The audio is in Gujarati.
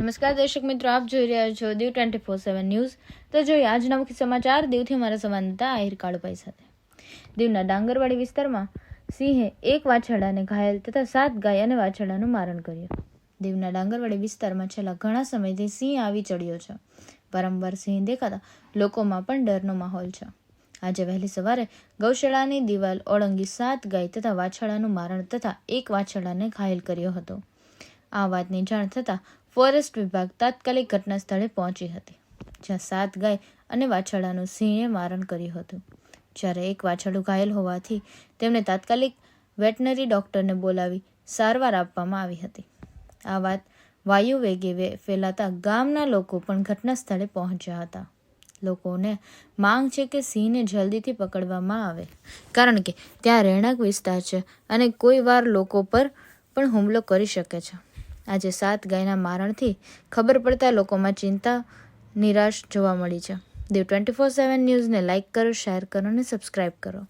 નમસ્કાર દર્શક મિત્રો, આપ જોઈ રહ્યા છો Diu twenty four seven news તો જોઈએ આજના મુખ્ય સમાચાર. દીવથી અમારા સંવાદદાતા આહિર કાળુભાઈ સાથે. દીવના ડાંગરવાડી વિસ્તારમાં સિંહે એક વાછરડાને ઘાયલ તથા સાત ગાય અને વાછરડાનું મારણ કર્યું. દીવના ડાંગરવાડી વિસ્તારમાં છેલ્લા ઘણા સમયથી સિંહ આવી ચડ્યો છે. વારંવાર સિંહ દેખાતા લોકોમાં પણ ડરનો માહોલ છે. આજે વહેલી સવારે ગૌશાળાની દિવાલ ઓળંગી સાત ગાય તથા વાછરડાનું મારણ તથા એક વાછરડાને ઘાયલ કર્યો હતો. આ વાતની જાણ થતાં ફોરેસ્ટ વિભાગ તાત્કાલિક ઘટના સ્થળે પહોંચી હતી, જ્યાં સાત ગાય અને વાછરડાનું સિંહે મારણ કર્યું હતું. જ્યારે એક વાછરડું ઘાયલ હોવાથી તેમને તાત્કાલિક વેટનરી ડૉક્ટરને બોલાવી સારવાર આપવામાં આવી હતી. આ વાત વાયુ વેગે ફેલાતા ગામના લોકો પણ ઘટના સ્થળે પહોંચ્યા હતા. લોકોને માંગ છે કે સિંહને જલ્દીથી પકડવામાં આવે, કારણ કે ત્યાં રહેણાંક વિસ્તાર છે અને કોઈ વાર લોકો પર પણ હુમલો કરી શકે છે. આજે સાત ગાયના મારણથી ખબર પડતા લોકોમાં ચિંતા, નિરાશ જોવા મળી છે. દેવ ટ્વેન્ટી ફોર સેવન ન્યૂઝને લાઇક કરો, શેર કરો અને સબસ્ક્રાઈબ કરો.